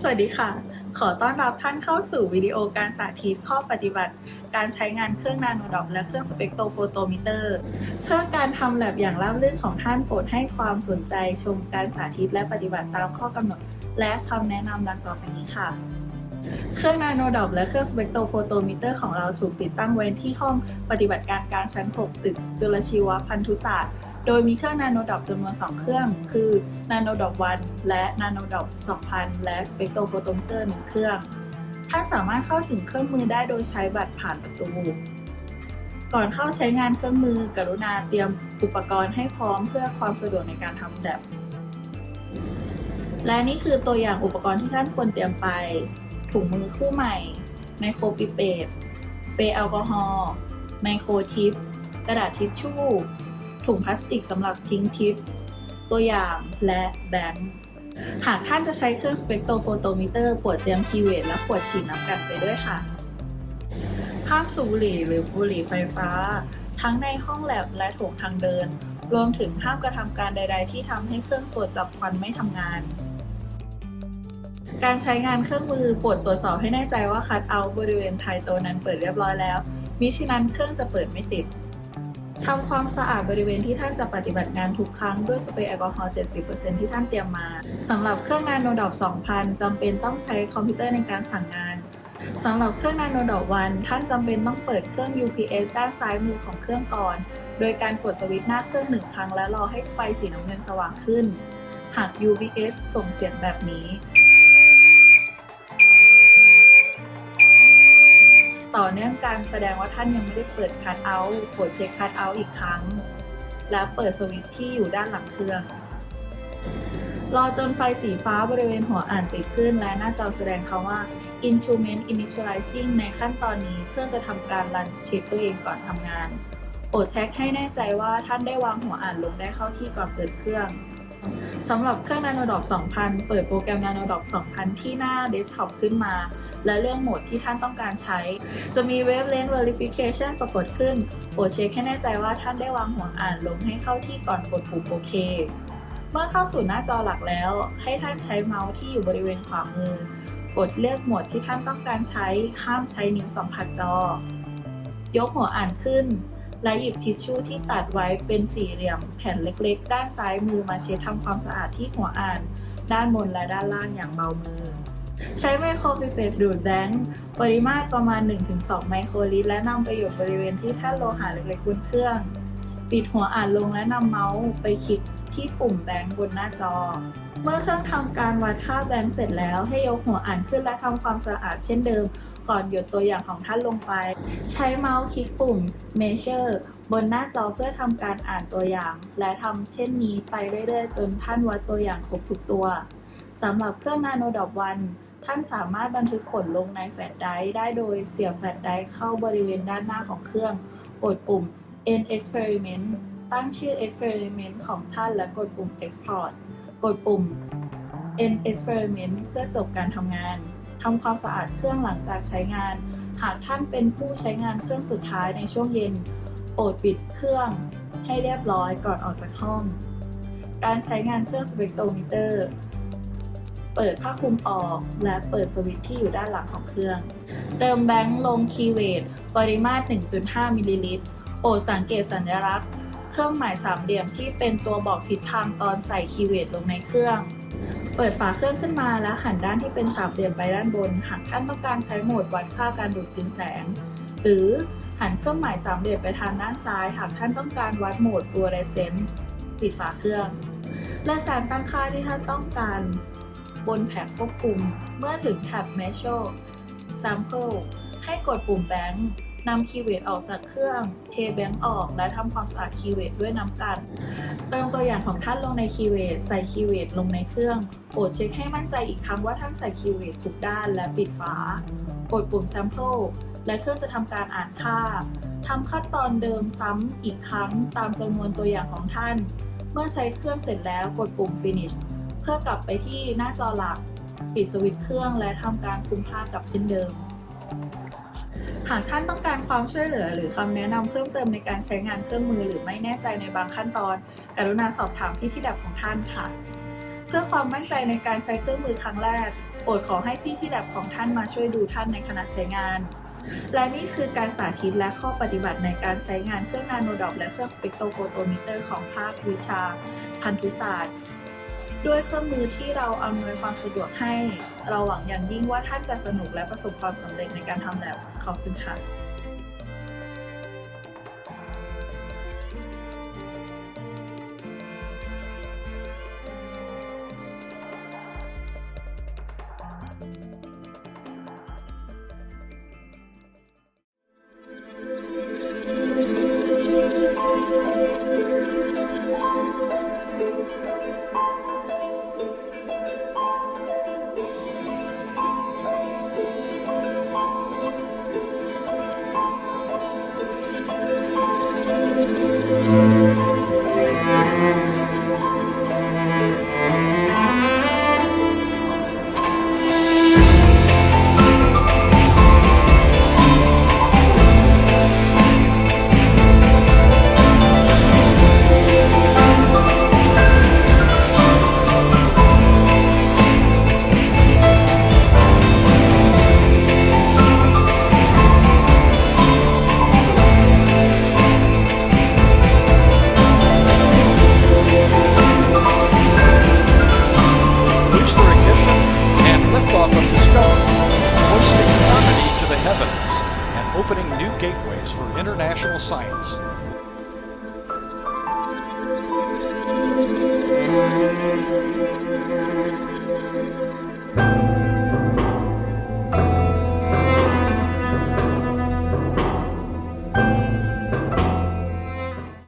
สวัสดีค่ะ ขอต้อนรับท่านเข้าสู่วิดีโอการสาธิตข้อปฏิบัติ การใช้งานเครื่องนาโนดอปและเครื่องสเปกโตโฟโตมิเตอร์เพื่อการทำแลบอย่างราบรื่นของท่านโปรดให้ความสนใจชมการสาธิตและปฏิบัติตามข้อกำหนด และคำแนะนำดังต่อไปนี้ค่ะเครื่องนาโนดอปและเครื่องสเปกโตโฟโตมิเตอร์ของเราถูกติดตั้งไว้ที่ห้องปฏิบัติการกางชั้น 6 ตึกจุลชีวพันธุศาสตร์ โดยมีเครื่องนาโนดอปจำนวน 2 เครื่อง คือนาโนดอป1และนาโนดอป2000 และสเปกโตโฟโตมิเตอร์1เครื่อง ท่านสามารถเข้าถึงเครื่องมือได้โดยใช้บัตรผ่านประตู ก่อนเข้าใช้งานเครื่องมือ กรุณาเตรียมอุปกรณ์ให้พร้อมเพื่อความสะดวกในการทำแบบ และนี่คือตัวอย่างอุปกรณ์ที่ท่านควรเตรียมไป ถุงมือคู่ใหม่ ไมโครปิเปตสเปรย์แอลกอฮอล์ไมโครทิป กระดาษทิชชู่ ถุงพลาสติกสำหรับทิ้งทิป ตัวอย่างและแบงค์หากท่านจะใช้เครื่องสเปกโตโฟโตมิเตอร์ปวดเตรียมคีย์เวทและขวดฉีดน้ำกัดไปด้วยค่ะ ห้ามสูบบุหรี่หรือบุหรี่ไฟฟ้า ทั้งในห้องแลบและโถงทางเดิน รวมถึงห้ามกระทำการใด ๆ ที่ทำให้เครื่องตรวจจับควันไม่ทำงาน การใช้งานเครื่องมือปวดตรวจสอบให้แน่ใจว่าคัดเอาบริเวณไทโตนั้นเปิดเรียบร้อยแล้วมิฉะนั้นเครื่องจะเปิดไม่ติด ทำความสะอาดบริเวณที่ท่านจะปฏิบัติงานทุกครั้งด้วยสเปรย์แอลกอฮอล์ 70%ที่ท่านเตรียมมาสำหรับเครื่องนาโนดอป2,000 จำเป็นต้องใช้คอมพิวเตอร์ในการสั่งงานสำหรับเครื่องนาโนดอปวันท่านจำเป็นต้องเปิดเครื่อง UPS ด้านซ้ายมือของเครื่องก่อน โดยการกดสวิตช์หน้าเครื่องหนึ่งครั้งและรอให้ไฟสีน้ำเงินสว่างขึ้น หาก UPS ส่งเสียงแบบนี้ ต่อเนื่องกันแสดงว่าท่านยังไม่ได้เปิดคัทเอาท์กดเช็คคัทเอาท์อีกครั้ง และเปิดสวิตช์ที่อยู่ด้านหลังเครื่องรอจนไฟสีฟ้าบริเวณหัวอ่านติดขึ้น และหน้าจอแสดงคำว่า Instrument Initializing ในขั้นตอนนี้เครื่องจะทำการรันเช็คตัวเองก่อนทำงาน โปรดเช็คให้แน่ใจว่าท่านได้วางหัวอ่านลงได้เข้าที่ก่อนเปิดเครื่อง สำหรับเครื่อง Nanodoc 2000 เปิดโปรแกรม Nanodoc 2000 ที่หน้าเดสก์ท็อปขึ้นมา และเลือกโหมดที่ท่านต้องการใช้ จะมี Wavelength Verification ปรากฏขึ้น โปรดเช็คให้แน่ใจว่าท่านได้วางหัวอ่านลงให้เข้าที่ก่อนกดปุ่มโอเค เมื่อเข้าสู่หน้าจอหลักแล้ว ให้ท่านใช้เมาส์ที่อยู่บริเวณขวามือ กดเลือกโหมดที่ท่านต้องการใช้ ห้ามใช้นิ้วสัมผัสจอ ยกหัวอ่านขึ้น และหยิบทิชชู่ที่ตัดไว้เป็นสี่เหลี่ยมแผ่นเล็กๆ ด้านซ้ายมือมาเช็ดทำความสะอาดที่หัวอ่าน ด้านบนและด้านล่างอย่างเบามือ ใช้ไมโครพิเปตดูดแบงค์ปริมาตรประมาณ 1-2 ไมโครลิตร และนำไปหยดบริเวณที่แท่นโลหะเล็กๆบนเครื่อง ปิดหัวอ่านลงและนำเมาส์ไปคลิกที่ปุ่มแบงค์บนหน้าจอ เมื่อเครื่องทำการวัดค่าแบงค์เสร็จแล้วให้ยกหัวอ่านขึ้นและทำความสะอาดเช่นเดิม ก่อนหยดตัวอย่างของท่านลงไป ใช้เมาส์คลิกปุ่ม Measure บนหน้าจอเพื่อทำการอ่านตัวอย่าง และทำเช่นนี้ไปเรื่อยๆ จนท่านวัดตัวอย่างครบทุกตัวสำหรับเครื่องนาโนดอปวันท่านสามารถบันทึกผลลงในแฟลชไดรฟ์ได้โดยเสียบแฟลชไดรฟ์เข้าบริเวณด้านหน้าของเครื่อง กดปุ่ม End Experiment ตั้งชื่อ Experiment ของท่านและกดปุ่ม Export กดปุ่ม End Experiment เพื่อจบการทำงาน ทำความสะอาดเครื่องหลังจากใช้งาน หากท่านเป็นผู้ใช้งานเครื่องสุดท้ายในช่วงเย็น โปรดปิดเครื่องให้เรียบร้อยก่อนออกจากห้อง การใช้งานเครื่องสเปกโตมิเตอร์ เปิดผ้าคลุมออกและเปิดสวิตช์ที่อยู่ด้านหลังของเครื่อง เติมแบงค์ลงคีเวทปริมาตร 1.5 มิลลิลิตร โปรดสังเกตสัญลักษณ์ เครื่องหมายสามเหลี่ยมที่เป็นตัวบอกทิศทางตอนใส่คีย์เวทลงในเครื่อง เปิดฝาเครื่องขึ้นมาแล้วหันด้านที่เป็นสามเหลี่ยมไปด้านบน หากท่านต้องการใช้โหมดวัดค่าการดูดกลืนแสง หรือหันเครื่องหมายสามเหลี่ยมไปทางด้านซ้าย หากท่านต้องการวัดโหมดฟลูออเรสเซนต์ปิดฝาเครื่องเลือกการตั้งค่าที่ท่านต้องการบนแผงควบคุม เมื่อถึงแท็บ Measure Sample ให้กดปุ่มแบงค์ นำคีย์เวทออกจากเครื่อง เทแบงค์ออก และทำความสะอาดคีย์เวทด้วยน้ำกัน เติมตัวอย่างของท่านลงในคีย์เวทใส่คีย์เวทลงในเครื่องโปรดเช็คให้มั่นใจอีกครั้งว่าท่านใส่คีย์เวทถูกด้านและปิดฝากดปุ่ม Sample และเครื่องจะทำการอ่านค่าทำขั้นตอนเดิมซ้ำอีกครั้งตามจำนวนตัวอย่างของท่าน เมื่อใช้เครื่องเสร็จแล้วกดปุ่ม Finish เพื่อกลับไปที่หน้าจอหลัก ปิดสวิตช์เครื่องและทำการคุมค่ากับเช่นเดิม หากท่านต้องการความช่วยเหลือ หรือคำแนะนำเพิ่มเติมในการใช้งานเครื่องมือ หรือไม่แน่ใจในบางขั้นตอน กรุณาสอบถามที่ที่ดับของท่านค่ะ เพื่อความมั่นใจในการใช้เครื่องมือครั้งแรกโปรดขอให้พี่ที่แลบของท่านมาช่วยดูท่านในขณะใช้งาน และนี่คือการสาธิตและข้อปฏิบัติในการใช้งานเครื่องนาโนดอปและเครื่องสเปกโทรโฟโตมิเตอร์ของภาควิชา พันธุศาสตร์ ด้วยเครื่องมือที่เราอำนวยความสะดวกให้ เราหวังอย่างยิ่งว่าท่านจะสนุกและประสบความสำเร็จในการทำแลบขอบคุณค่ะ For International Science.